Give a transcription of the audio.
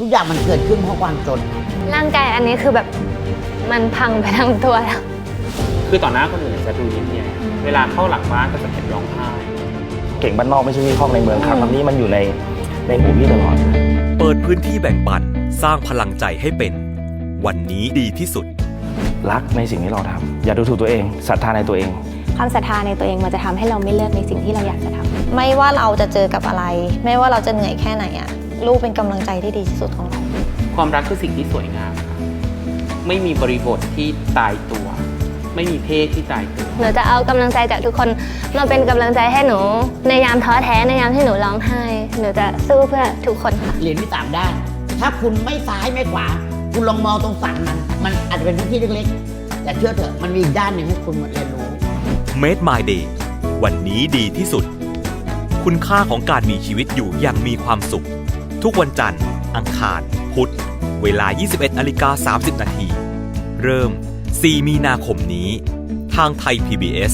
ทุกอย่างมันเกิดขึ้นเพราะความจน ร่างกายอันนี้คือแบบมันพังไปทั้งตัวแล้ว คือต่อหน้าคนอื่นจะดูยิ้มแย้มเวลาเข้าหลังบ้านก็จะเป็นร้องไห้เก่งบ้านนอกไม่ใช่ที่คอกในเมืองครับคำนี้มันอยู่ในในหูพี่ตลอด เปิดพื้นที่แบ่งปันสร้างพลังใจให้เป็น วันนี้ดีที่สุด รักในสิ่งที่เราทำอย่าดูถูกตัวเองศรัทธาในตัวเอง ความศรัทธาในตัวเองมันจะทำให้เราไม่เลิกในสิ่งที่เราอยากจะทำไม่ว่าเราจะเจอกับอะไร ไม่ว่าเราจะเหนื่อยแค่ไหนอะ ลูกเป็นกำลังใจที่ดีที่สุดของเรา ความรักคือสิ่งที่สวยงามค่ะไม่มีบริบทที่ตายตัว ไม่มีเพศที่ตายตัว หนูจะเอากำลังใจจากทุกคนมาเป็นกำลังใจให้หนู ในยามท้อแท้ในยามที่หนูร้องไห้ หนูจะสู้เพื่อทุกคนค่ะ เหรียญมีสามด้าน ถ้าคุณไม่ซ้ายไม่ขวา คุณลองมองตรงฝั่งมัน มันอาจจะเป็นพื้นที่เล็กๆ แต่เชื่อเถอะมันมีอีกด้านหนึ่งให้คุณเรียนรู้ Made My Day วันนี้ดีที่สุด คุณค่าของการมีชีวิตอยู่อย่างมีความสุข ทุกวันจันทร์ อังคาร พุธ เวลา 21นาฬิกา30 นาที เริ่ม 4 มีนาคมนี้ ทางไทย PBS